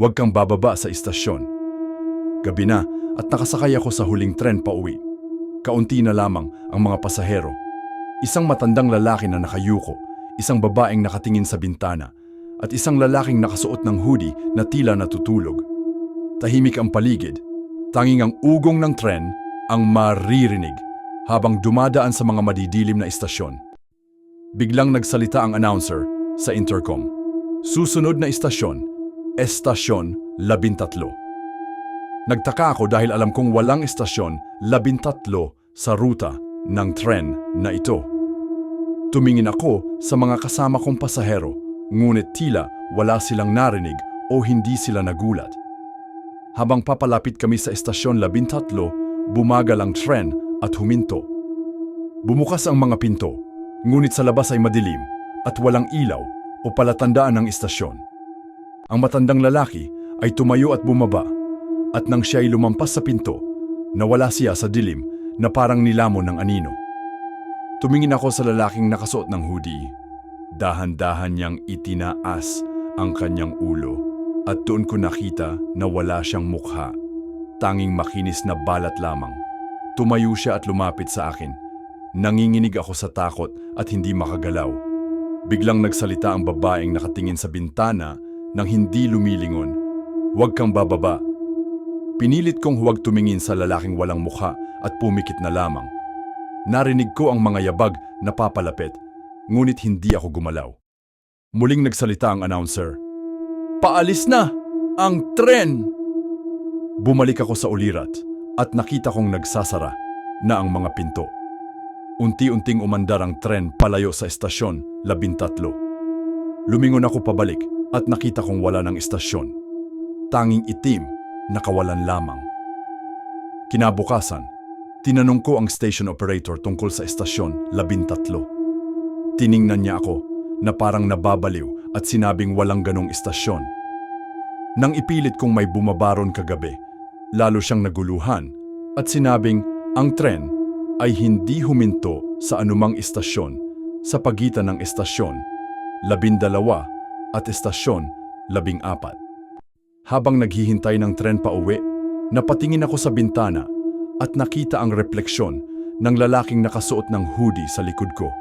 Huwag kang bababa sa istasyon. Gabi na at nakasakay ako sa huling tren pa uwi. Kaunti na lamang ang mga pasahero. Isang matandang lalaki na nakayuko, isang babaeng nakatingin sa bintana, at isang lalaking nakasuot ng hoodie na tila natutulog. Tahimik ang paligid. Tanging ang ugong ng tren ang maririnig habang dumadaan sa mga madidilim na istasyon. Biglang nagsalita ang announcer sa intercom. Susunod na istasyon, Estasyon Labintatlo. Nagtaka ako dahil alam kong walang estasyon labintatlo sa ruta ng tren na ito. Tumingin ako sa mga kasama kong pasahero, ngunit tila wala silang narinig o hindi sila nagulat. Habang papalapit kami sa estasyon labintatlo, bumagal ang tren at huminto. Bumukas ang mga pinto, ngunit sa labas ay madilim at walang ilaw o palatandaan ng istasyon. Ang matandang lalaki ay tumayo at bumaba at nang siya ay lumampas sa pinto, nawala siya sa dilim na parang nilamon ng anino. Tumingin ako sa lalaking nakasuot ng hoodie. Dahan-dahan niyang itinaas ang kanyang ulo at doon ko nakita na wala siyang mukha. Tanging makinis na balat lamang. Tumayo siya at lumapit sa akin. Nanginginig ako sa takot at hindi makagalaw. Biglang nagsalita ang babaeng nakatingin sa bintana nang hindi lumilingon. Huwag kang bababa. Pinilit kong huwag tumingin sa lalaking walang mukha at pumikit na lamang. Narinig ko ang mga yabag na papalapit, ngunit hindi ako gumalaw. Muling nagsalita ang announcer. Paalis na! Ang tren! Bumalik ako sa ulirat at nakita kong nagsasara na ang mga pinto. Unti-unting umandar ang tren palayo sa estasyon, labintatlo. Lumingon ako pabalik at nakita kong wala ng estasyon. Tanging itim, nakawalan lamang. Kinabukasan, tinanong ko ang station operator tungkol sa estasyon, labintatlo. Tiningnan niya ako na parang nababaliw at sinabing walang ganong estasyon. Nang ipilit kong may bumabaron kagabi, lalo siyang naguluhan at sinabing ang tren ay hindi huminto sa anumang istasyon sa pagitan ng estasyon, labindalawa at estasyon, labing apat. Habang naghihintay ng tren pa uwi, napatingin ako sa bintana at nakita ang refleksyon ng lalaking nakasuot ng hoodie sa likod ko.